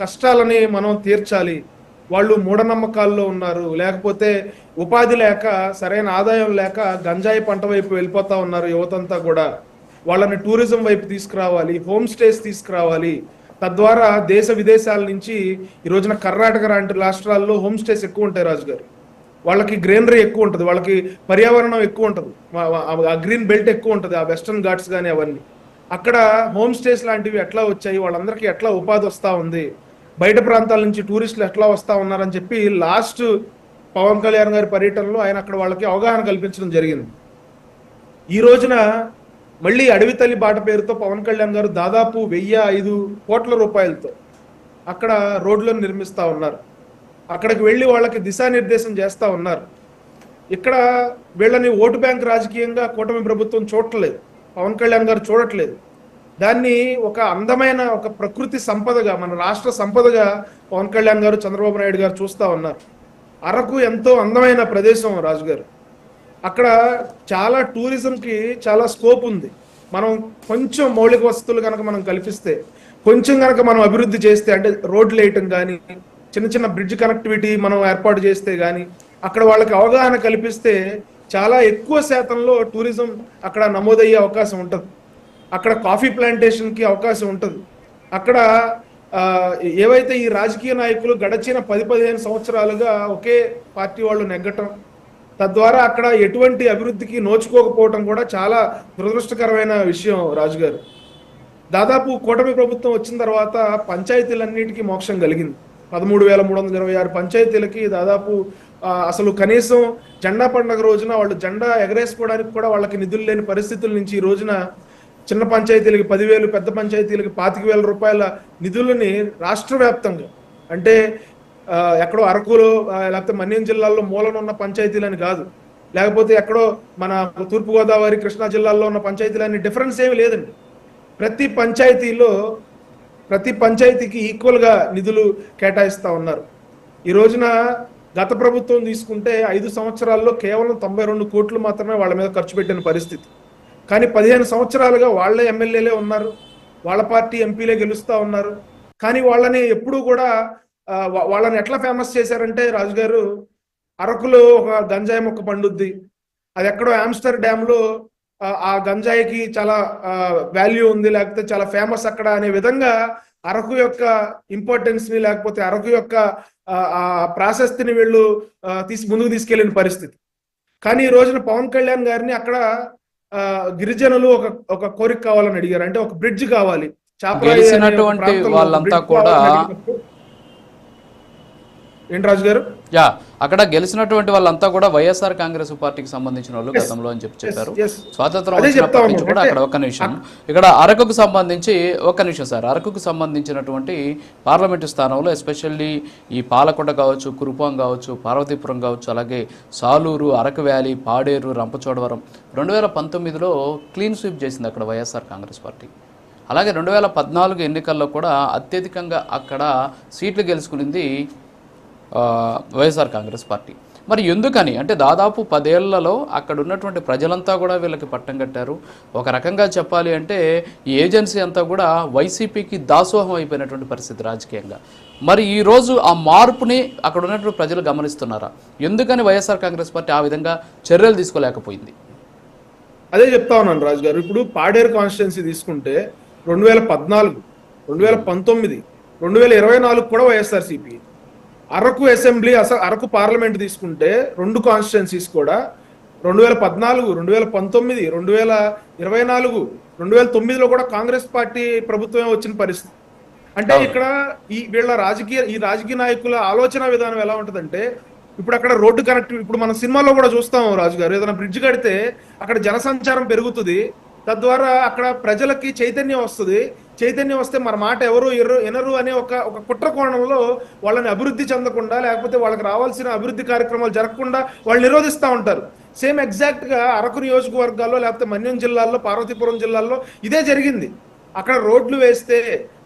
కష్టాలని మనం తీర్చాలి. వాళ్ళు మూఢనమ్మకాల్లో ఉన్నారు. లేకపోతే ఉపాధి లేక సరైన ఆదాయం లేక గంజాయి పంట వైపు వెళ్ళిపోతా ఉన్నారు యువతంతా కూడా. వాళ్ళని టూరిజం వైపు తీసుకురావాలి హోమ్ స్టేస్ తీసుకురావాలి. తద్వారా దేశ విదేశాల నుంచి ఈ రోజున కర్ణాటక లాంటి రాష్ట్రాల్లో హోమ్ స్టేస్ ఎక్కువ ఉంటాయి రాజు గారు వాళ్ళకి గ్రీనరీ ఎక్కువ ఉంటుంది. వాళ్ళకి పర్యావరణం ఎక్కువ ఉంటుంది. ఆ గ్రీన్ బెల్ట్ ఎక్కువ ఉంటుంది. ఆ వెస్టర్న్ ఘాట్స్ కానీ అవన్నీ. అక్కడ హోమ్ స్టేస్ లాంటివి ఎట్లా వచ్చాయి? వాళ్ళందరికీ ఎట్లా ఉపాధి వస్తూ ఉంది? బయట ప్రాంతాల నుంచి టూరిస్టులు ఎట్లా వస్తూ ఉన్నారని చెప్పి లాస్ట్ పవన్ కళ్యాణ్ గారి పర్యటనలో ఆయన అక్కడ వాళ్ళకి అవగాహన కల్పించడం జరిగింది. ఈ రోజున మళ్ళీ అడవి తల్లి బాట పేరుతో పవన్ కళ్యాణ్ గారు దాదాపు వెయ్యి ఐదు కోట్ల రూపాయలతో అక్కడ రోడ్లను నిర్మిస్తూ ఉన్నారు. అక్కడికి వెళ్ళి వాళ్ళకి దిశానిర్దేశం చేస్తూ ఉన్నారు. ఇక్కడ వీళ్ళని ఓటు బ్యాంక్ రాజకీయంగా కూటమి ప్రభుత్వం చూడట్లేదు. పవన్ కళ్యాణ్ గారు చూడట్లేదు. దాన్ని ఒక అందమైన ఒక ప్రకృతి సంపదగా మన రాష్ట్ర సంపదగా పవన్ కళ్యాణ్ గారు చంద్రబాబు నాయుడు గారు చూస్తా ఉన్నారు. అరకు ఎంతో అందమైన ప్రదేశం రాజు గారు అక్కడ చాలా టూరిజంకి చాలా స్కోప్ ఉంది. మనం కొంచెం మౌలిక వసతులు కనుక మనం కల్పిస్తే కొంచెం కనుక మనం అభివృద్ధి చేస్తే అంటే రోడ్లు వేయటం కానీ చిన్న చిన్న బ్రిడ్జ్ కనెక్టివిటీ మనం ఏర్పాటు చేస్తే కానీ అక్కడ వాళ్ళకి అవగాహన కల్పిస్తే చాలా ఎక్కువ శాతంలో టూరిజం అక్కడ నమోదయ్యే అవకాశం ఉంటుంది. అక్కడ కాఫీ ప్లాంటేషన్కి అవకాశం ఉంటుంది. అక్కడ ఏవైతే ఈ రాజకీయ నాయకులు గడచిన పది పదిహేను సంవత్సరాలుగా ఒకే పార్టీ వాళ్ళు నెగ్గటం తద్వారా అక్కడ ఎటువంటి అభివృద్ధికి నోచుకోకపోవటం కూడా చాలా దురదృష్టకరమైన విషయం రాజు గారు దాదాపు కూటమి ప్రభుత్వం వచ్చిన తర్వాత పంచాయతీలన్నిటికీ మోక్షం కలిగింది. పదమూడు వేల మూడు వందల ఇరవై ఆరు పంచాయతీలకి దాదాపు అసలు కనీసం జెండా పండుగ రోజున వాళ్ళు జెండా ఎగరేసుకోవడానికి కూడా వాళ్ళకి నిధులు లేని పరిస్థితుల నుంచి ఈ రోజున చిన్న పంచాయతీలకి పదివేలు పెద్ద పంచాయతీలకి పాతిక వేల రూపాయల నిధులని రాష్ట్ర వ్యాప్తంగా అంటే ఎక్కడో అరకులో లేకపోతే మన్యం జిల్లాల్లో మూలన ఉన్న పంచాయతీలని కాదు. లేకపోతే ఎక్కడో మన తూర్పుగోదావరి కృష్ణా జిల్లాల్లో ఉన్న పంచాయతీలన్నీ డిఫరెన్స్ ఏమి లేదండి. ప్రతి పంచాయతీలో ప్రతి పంచాయతీకి ఈక్వల్గా నిధులు కేటాయిస్తూ ఉన్నారు. ఈ రోజున గత ప్రభుత్వం తీసుకుంటే ఐదు సంవత్సరాల్లో కేవలం తొంభై రెండు కోట్లు మాత్రమే వాళ్ళ మీద ఖర్చు పెట్టిన పరిస్థితి. కానీ పదిహేను సంవత్సరాలుగా వాళ్ళే ఎమ్మెల్యేలే ఉన్నారు వాళ్ళ పార్టీ ఎంపీలే గెలుస్తూ ఉన్నారు. కానీ వాళ్ళని ఎప్పుడూ కూడా వాళ్ళని ఎట్లా ఫేమస్ చేశారంటే రాజుగారు అరకులో ఒక గంజాయి మొక్క పండుద్ది. అది ఎక్కడో ఆమ్స్టర్ డ్యామ్లో ఆ, ఆ గంజాయికి చాలా వాల్యూ ఉంది లేకపోతే చాలా ఫేమస్ అక్కడ అనే విధంగా అరకు యొక్క ఇంపార్టెన్స్ని లేకపోతే అరకు యొక్క ఆ, ప్రాశస్తిని వీళ్ళు తీసి ముందుకు తీసుకెళ్ళిన పరిస్థితి. కానీ ఈ రోజున పవన్ కళ్యాణ్ గారిని అక్కడ ఆ, గిరిజనులు ఒక ఒక కోరిక కావాలని అడిగారు. అంటే ఒక బ్రిడ్జ్ కావాలి. వాళ్ళంతా కూడా- ఏంటి రాజు గారు? యా అక్కడ గెలిచినటువంటి వాళ్ళంతా కూడా వైఎస్ఆర్ కాంగ్రెస్ పార్టీకి సంబంధించిన వాళ్ళు గతంలో అని చెప్పి చెప్పారు. స్వాతంత్రం వచ్చినప్పటి నుంచి. కూడా అక్కడ ఒక నిమిషం. ఇక్కడ అరకుకు సంబంధించి ఒక నిమిషం సార్. అరకుకు సంబంధించినటువంటి పార్లమెంటు స్థానంలో ఎస్పెషల్లీ ఈ పాలకొండ కావచ్చు కురుపాం కావచ్చు పార్వతీపురం కావచ్చు అలాగే సాలూరు అరకు వ్యాలీ పాడేరు రంపచోడవరం రెండు వేల పంతొమ్మిదిలో క్లీన్ స్వీప్ చేసింది అక్కడ వైఎస్ఆర్ కాంగ్రెస్ పార్టీ. అలాగే రెండు వేల పద్నాలుగు ఎన్నికల్లో కూడా అత్యధికంగా అక్కడ సీట్లు గెలుచుకునింది వైఎస్ఆర్ కాంగ్రెస్ పార్టీ. మరి ఎందుకని? అంటే దాదాపు పదేళ్ళలో అక్కడ ఉన్నటువంటి ప్రజలంతా కూడా వీళ్ళకి పట్టం కట్టారు. ఒక రకంగా చెప్పాలి అంటే ఈ ఏజెన్సీ అంతా కూడా వైసీపీకి దాసోహం అయిపోయినటువంటి పరిస్థితి రాజకీయంగా. మరి ఈరోజు ఆ మార్పుని అక్కడ ఉన్నటువంటి ప్రజలు గమనిస్తున్నారా? ఎందుకని వైఎస్ఆర్ కాంగ్రెస్ పార్టీ ఆ విధంగా చర్యలు తీసుకోలేకపోయింది? అదే చెప్తా ఉన్నాను రాజు గారు. ఇప్పుడు పాడేరు కాన్స్టిట్యున్సీ తీసుకుంటే రెండు వేల పద్నాలుగు రెండు వేల పంతొమ్మిది రెండు వేల ఇరవై నాలుగు కూడా వైఎస్ఆర్సీపీ అరకు అసెంబ్లీ అస అరకు పార్లమెంట్ తీసుకుంటే రెండు కాన్స్టిట్యున్సీస్ కూడా రెండు వేల పద్నాలుగు రెండు వేల పంతొమ్మిది రెండు వేల ఇరవై నాలుగు రెండు వేల తొమ్మిదిలో కూడా కాంగ్రెస్ పార్టీ ప్రభుత్వమే వచ్చిన పరిస్థితి. అంటే ఇక్కడ ఈ వీళ్ళ రాజకీయ ఈ రాజకీయ నాయకుల ఆలోచన విధానం ఎలా ఉంటుందంటే ఇప్పుడు అక్కడ రోడ్డు కనెక్ట్ ఇప్పుడు మన సినిమాలో కూడా చూస్తాం రాజు గారు ఏదైనా బ్రిడ్జ్ కడితే అక్కడ జనసంచారం పెరుగుతుంది తద్వారా అక్కడ ప్రజలకి చైతన్యం వస్తుంది చైతన్యం వస్తే మన మాట ఎవరు ఎర్రు ఎనరు అనే ఒక ఒక కుట్ర కోణంలో వాళ్ళని అభివృద్ధి చెందకుండా లేకపోతే వాళ్ళకి రావాల్సిన అభివృద్ధి కార్యక్రమాలు జరగకుండా వాళ్ళు నిరోధిస్తూ ఉంటారు. సేమ్ ఎగ్జాక్ట్గా అరకు నియోజకవర్గాల్లో లేకపోతే మన్యం జిల్లాల్లో పార్వతీపురం జిల్లాల్లో ఇదే జరిగింది. అక్కడ రోడ్లు వేస్తే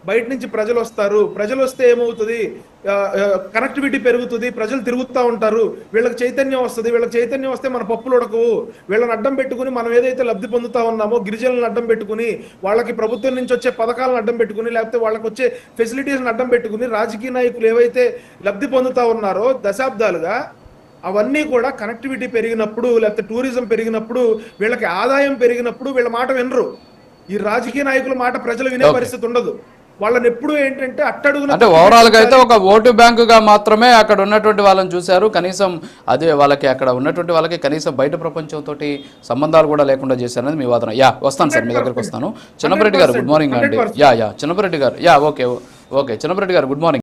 బయట నుంచి ప్రజలు వస్తారు. ప్రజలు వస్తే ఏమవుతుంది? కనెక్టివిటీ పెరుగుతుంది. ప్రజలు తిరుగుతూ ఉంటారు. వీళ్ళకి చైతన్యం వస్తుంది. వీళ్ళకి చైతన్యం వస్తే మన పప్పులు ఉడకవు. వీళ్ళని అడ్డం పెట్టుకుని మనం ఏదైతే లబ్ధి పొందుతా ఉన్నామో గిరిజనులను అడ్డం పెట్టుకుని వాళ్ళకి ప్రభుత్వం నుంచి వచ్చే పథకాలను అడ్డం పెట్టుకుని లేకపోతే వాళ్ళకి వచ్చే ఫెసిలిటీస్ని అడ్డం పెట్టుకుని రాజకీయ నాయకులు ఏవైతే లబ్ధి పొందుతా ఉన్నారో దశాబ్దాలుగా అవన్నీ కూడా కనెక్టివిటీ పెరిగినప్పుడు లేకపోతే టూరిజం పెరిగినప్పుడు వీళ్ళకి ఆదాయం పెరిగినప్పుడు వీళ్ళ మాట వినరు. ఈ రాజకీయ నాయకుల మాట ప్రజలు వినే. పరిస్థితి ఉండదు. వాళ్ళని ఎప్పుడు ఏంటంటే అట్టడుగున అంటే ఓవరాల్గా అయితే ఒక ఓటు బ్యాంకుగా మాత్రమే అక్కడ ఉన్నటువంటి వాళ్ళని చూశారు. కనీసం అదే వాళ్ళకి అక్కడ ఉన్నటువంటి వాళ్ళకి కనీసం బయట ప్రపంచంతో సంబంధాలు కూడా లేకుండా చేశారనేది మీ వాదన. యా వస్తాను సార్ మీ దగ్గరికి వస్తాను. చిన్నపరెడ్డి గారు గుడ్ మార్నింగ్ అండి. Yeah yeah Chinnapareddy garu yeah okay okay Chinnapa Reddy garu good morning.